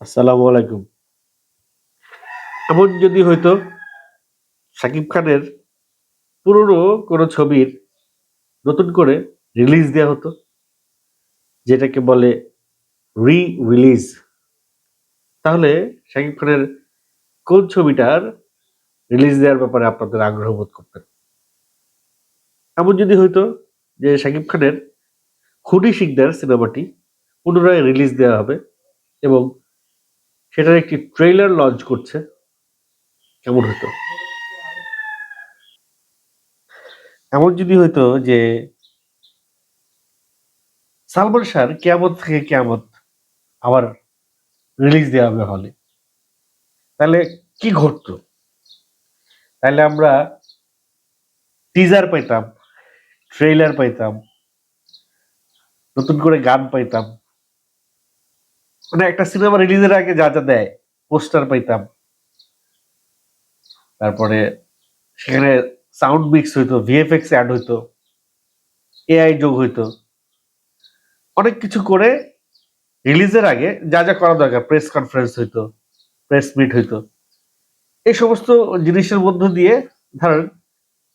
আসসালামু আলাইকুম। এমন যদি হয়তো শাকিব খানের পুরনো কোনো ছবির নতুন করে রিলিজ দেওয়া হতো, যেটাকে বলে রি রিলিজ তাহলে শাকিব খানের কোন ছবিটার রিলিজ দেওয়ার ব্যাপারে আপনাদের আগ্রহ বোধ করতেন? এমন যদি হয়তো যে শাকিব খানের খুনি শিকদার সিনেমাটি পুনরায় রিলিজ দেওয়া হবে এবং সেটার একটি ট্রেলার লঞ্চ করছে। কেমন হতো? এমন যদি হইতো যে সালমান শাহর কেয়ামত থেকে কেয়ামত আবার রিলিজ দেওয়া হবে হলে। তাহলে কি ঘটতো? তাহলে আমরা টিজার পাইতাম ট্রেলার পাইতাম, নতুন করে গান পাইতাম মানে একটা সিনেমা রিলিজের আগে যা যা দেয় পোস্টার পাইতাম। তারপরে সেখানে সাউন্ড মিক্স হইতো ভিএফএক্স অ্যাড হইতো এআই যোগ হইতো। অনেক কিছু করে রিলিজের আগে যা যা করা দরকার প্রেস কনফারেন্স হইতো প্রেস মিট হইতো। এই সমস্ত জিনিসের মধ্য দিয়ে ধরেন,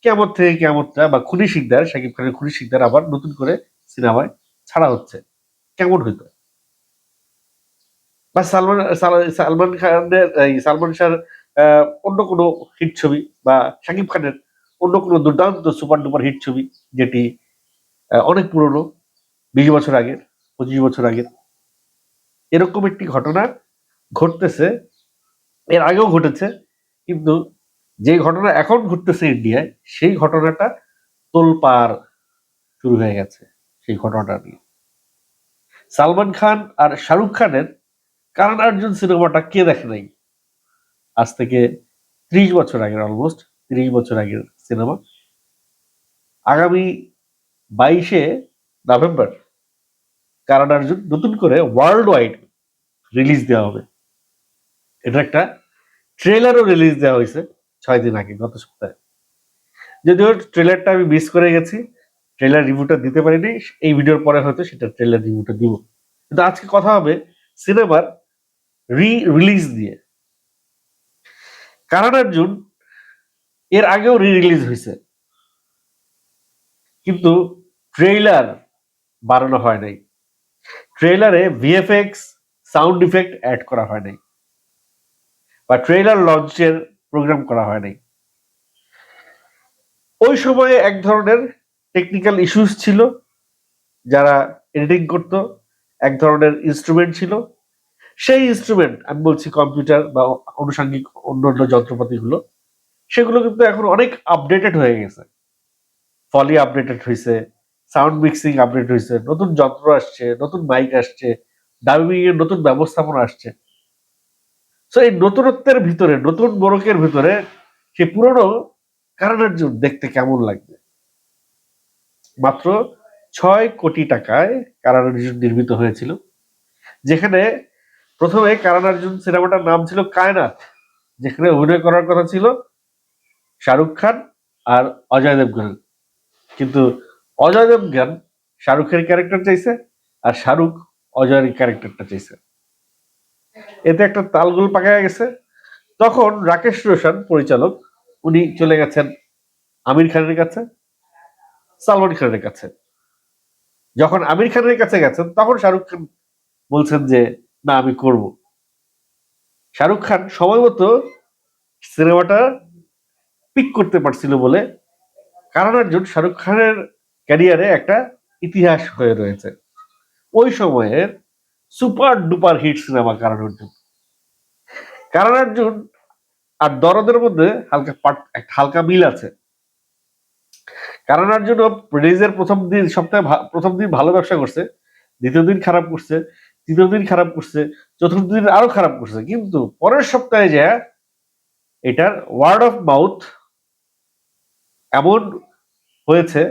কেমন থেকে কেমনটা বা খুনি শিকদার, শাকিব খানের খুনি শিকদার আবার নতুন করে সিনেমায় ছাড়া হচ্ছে, কেমন হইতো? বা সালমান সালমান খানের এই সালমান শাহর অন্য কোনো হিট ছবি বা শাকিব খানের অন্য কোনো দুর্দান্ত সুপার ডুপার হিট ছবি যেটি অনেক পুরনো, বিশ বছর আগের, পঁচিশ বছর আগের, এরকম একটি ঘটনা ঘটতেছে, এর আগেও ঘটেছে, কিন্তু যে ঘটনা এখন ঘটতেছে ইন্ডিয়ায়, সেই ঘটনাটা তোলপাড় শুরু হয়ে গেছে, সেই ঘটনাটা নিয়ে। সালমান খান আর শাহরুখ খানের কারণ অর্জুন সিনেমাটা কে দেখে নাই? আজ থেকে ত্রিশ বছর আগের অলমোস্ট ত্রিশ বছর আগের সিনেমা। আগামী বাইশে নভেম্বর কারণ অর্জুন নতুন করে ওয়ার্ল্ড ওয়াইড রিলিজ দেওয়া হবে। এটা একটা ট্রেলারও রিলিজ দেওয়া হয়েছে ছয় দিন আগে, গত সপ্তাহে। যদিও ট্রেলারটা আমি মিস করে গেছি ট্রেলার রিভিউটা দিতে পারিনি, এই ভিডিওর পরে হয়তো সেটা ট্রেলার রিভিউটা দিব। কিন্তু আজকে কথা হবে সিনেমার রি রিলিজ দিয়ে। কারণ অর্জুন, এর আগেও রি রিলিজ হয়েছে। কিন্তু ট্রেইলার বানানো হয় নাই। ট্রেলারে ভিএফএক্স সাউন্ড ইফেক্ট অ্যাড করা হয় নাই। বা ট্রেলার লঞ্চের প্রোগ্রাম করা হয় নাই। ওই সময়ে এক ধরনের টেকনিক্যাল ইস্যুস ছিল। যারা এডিটিং করতো, এক ধরনের ইনস্ট্রুমেন্ট ছিল। সেই ইনস্ট্রুমেন্ট আমি বলছি কম্পিউটার বা আনুষঙ্গিক অন্যান্য যন্ত্রপাতিগুলো, সেগুলো কিন্তু এখন অনেক আপডেটেড হয়ে গেছে। ফলি আপডেটেড হয়েছে সাউন্ড মিক্সিং আপডেট হয়েছে নতুন যন্ত্র আসছে, নতুন মাইক আসছে এর নতুন ব্যবস্থাপনা আসছে। তো এই নতুনত্বের ভিতরে, নতুন মোড়কের ভিতরে সে পুরনো কারণের জন্য দেখতে কেমন লাগবে? মাত্র ছয় কোটি টাকায় কারণ অর্জুন নির্মিত হয়েছিল, যেখানে প্রথমে কারণ অর্জুন সিনেমাটার নাম ছিল কায়নাত যেখানে অভিনয় করার কথা ছিল শাহরুখ খান আর অজয় দেবগন। কিন্তু অজয় দেবগান শাহরুখের ক্যারেক্টার চাইছে আর শাহরুখ অজয়ের ক্যারেক্টারটা চাইছে। এতে একটা তালগুল পাকা গেছে। তখন রাকেশ রোশন, পরিচালক, উনি চলে গেছেন আমির খানের কাছে, সালমান খানের কাছে। যখন আমির খানের কাছে গেছেন, তখন শাহরুখ খান বলছেন যে না, আমি করব। শাহরুখ খান সময় মতো সিনেমাটা পিক করতে পারছিল বলে কারণ অর্জুন শাহরুখ খানের ক্যারিয়ারে একটা ইতিহাস হয়ে রয়েছে। ওই সময়ের সুপার ডুপার হিট সিনেমা কারণ অর্জুন কারণ অর্জুন আর দরদের মধ্যে হালকা পার্ট একটা হালকা মিল আছে। কারণ অর্জুন রিলিজের প্রথম দিন সপ্তাহে প্রথম দিন ভালো ব্যবসা করছে, দ্বিতীয় দিন খারাপ করছে তৃতীয় দিন খারাপ করছে চতুর্থ দিন আরও খারাপ করছে। কিন্তু পরের সপ্তাহে যে এটার ওয়ার্ড অফ মাউথ এমন হয়েছে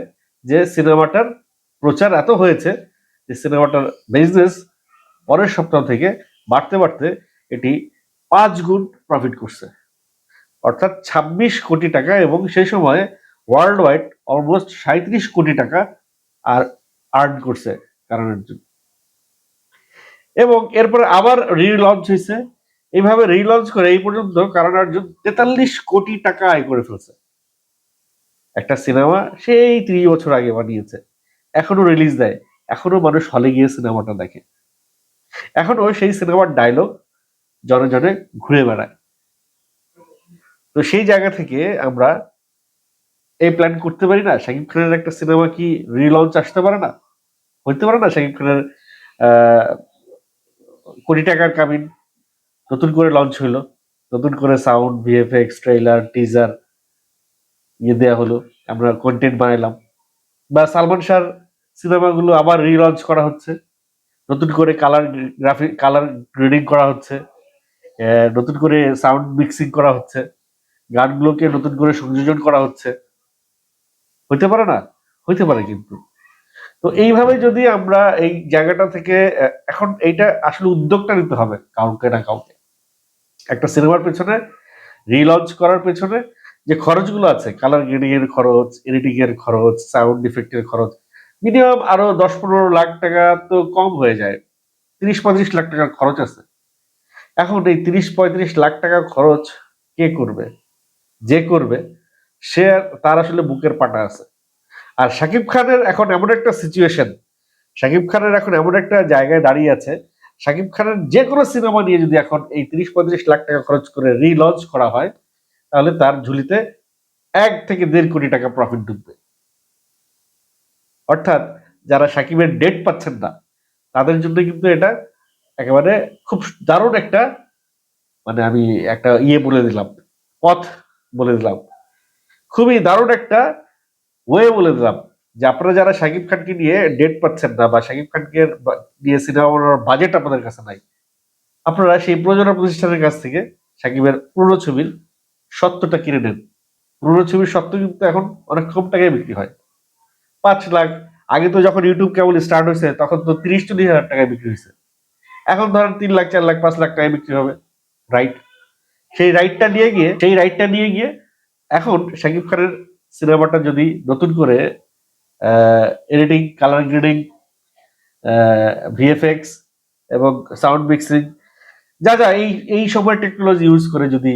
যে সিনেমাটার প্রচার এত হয়েছে যে সিনেমাটার বিজনেস পরের সপ্তাহ থেকে বাড়তে বাড়তে এটি পাঁচ গুণ প্রফিট করছে। অর্থাৎ ছাব্বিশ কোটি টাকা এবং সেই সময় ওয়ার্ল্ড ওয়াইড অলমোস্ট সাঁত্রিশ কোটি টাকা আর আর্ন করছে কারণের জন্য। এবং এরপরে আবার রিলঞ্চ হয়েছে। এইভাবে রিলঞ্চ করে এই পর্যন্ত কারণ অর্জুন তেতাল্লিশ কোটি টাকা আয় করে ফেলছে। একটা সিনেমা সেই ত্রিশ বছর আগে বানিয়েছে। এখনও রিলিজ দেয়। এখনও মানুষ হলে গিয়ে সিনেমাটা দেখে। এখনও সেই সিনেমার ডায়লগ জনে জনে ঘুরে বেড়ায়। তো সেই জায়গা থেকে আমরা এই প্ল্যান করতে পারি না। শাকিব খানের একটা সিনেমা কি রিলঞ্চ আসতে পারে না? হইতে পারে না শাকিব খানের আহ, কোটি টাকার কামিন নতুন করে লঞ্চ হইল। নতুন করে সাউন্ড ভিএফএক্স ট্রেলার টিজার ইয়ে দেওয়া হলো। আমরা কন্টেন্ট বানাইলাম। বা সালমান শাহর সিনেমাগুলো আবার রিলঞ্চ করা হচ্ছে। নতুন করে কালার গ্রাফিক কালার গ্রেডিং করা হচ্ছে। নতুন করে সাউন্ড মিক্সিং করা হচ্ছে। গানগুলোকে নতুন করে সংযোজন করা হচ্ছে। হইতে পারে না? হইতে পারে কিন্তু। তো এইভাবে যদি আমরা এই জায়গাটা থেকে এখন এইটা আসলে উদ্যোগটা নিতে হবে কাউকে না কাউকে। একটা সিনেমার পেছনে রিলঞ্চ করার পেছনে যে খরচগুলো আছে কালার গ্রেডিং এর খরচ এডিটিং এর খরচ সাউন্ড ইফেক্টের খরচ মিনিমাম আরও দশ পনেরো লাখ টাকা তো কম হয়ে যায়। তিরিশ পঁয়ত্রিশ লাখ টাকার খরচ আছে। এখন এই তিরিশ পঁয়ত্রিশ লাখ টাকা খরচ কে করবে? যে করবে, সে তার আসলে বুকের পাটা আছে। আর সাকিব খানের এখন এমন একটা সিচুয়েশন শাকিব খানের এখন এমন একটা জায়গায় দাঁড়িয়ে আছে, শাকিব খানের যে কোনো সিনেমা নিয়ে যদি এখন এই তিরিশ পঁয়ত্রিশ লাখ টাকা খরচ করে রিলঞ্চ করা হয়, তাহলে তার ঝুলিতে এক থেকে দেড় কোটি টাকা প্রফিট ঢুকবে অর্থাৎ যারা সাকিবের ডেট পাচ্ছেন না, তাদের জন্য কিন্তু এটা একেবারে খুব দারুণ একটা মানে আমি একটা ইয়ে বলে দিলাম, পথ বলে দিলাম। খুবই দারুণ একটা ওয়ে বলে দিলাম। যে আপনারা যারা শাকিব খানকে নিয়ে ডেট পাচ্ছেন না বা শাকিব খানকে নিয়ে সিনেমা বানানোর বাজেট আপনাদের কাছে নাই, আপনারা সেই প্রযোজনা প্রতিষ্ঠানের কাছ থেকে শাকিবের পুরনো ছবির সত্যটা কিনে নেন। পুরনো ছবির সত্য কিন্তু এখন অনেক কম টাকায় বিক্রি হয়। পাঁচ লাখ, আগে তো যখন ইউটিউব কেবল স্টার্ট হয়েছে, তখন তো তিরিশ চল্লিশ হাজার টাকায় বিক্রি হয়েছে। এখন ধরেন তিন লাখ, চার লাখ, পাঁচ লাখ টাকায় বিক্রি হবে রাইট সেই রাইটটা নিয়ে গিয়ে, সেই রাইটটা নিয়ে গিয়ে এখন শাকিব খানের সিনেমাটা যদি নতুন করে এডিটিং কালার গ্রেডিং ভিএফএক্স এবং সাউন্ড মিক্সিং যা যা এই এই সময় টেকনোলজি ইউজ করে যদি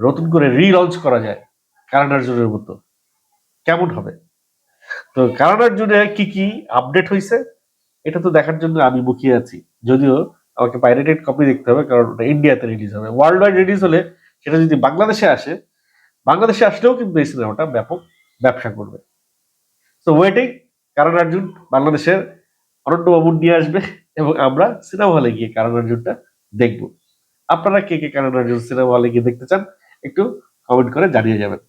নতুন করে রিলঞ্চ করা যায় কারণ জুনের মতো, কেমন হবে? তো কারণ জুনে কি কি আপডেট হয়েছে এটা তো দেখার জন্য আমি মুখিয়ে আছি। যদিও আমাকে পাইরেটেড কপি দেখতে হবে, কারণ ওটা ইন্ডিয়াতে রিলিজ হবে। ওয়ার্ল্ড ওয়াইড রিলিজ হলে সেটা যদি বাংলাদেশে আসে, বাংলাদেশে আসলেও কিন্তু এই সিনেমাটা ব্যাপক ব্যবসা করবে। তো ওয়েটিং কারণ অর্জুন বাংলাদেশের অনন্য বাবুর নিয়ে আসবে এবং আমরা সিনেমা হলে গিয়ে কারণ অর্জুনটা দেখব। আপনারা কে কে কারণ আর্জুন সিনেমা হলে গিয়ে দেখতে চান, একটু কমেন্ট করে জানিয়ে যাবেন।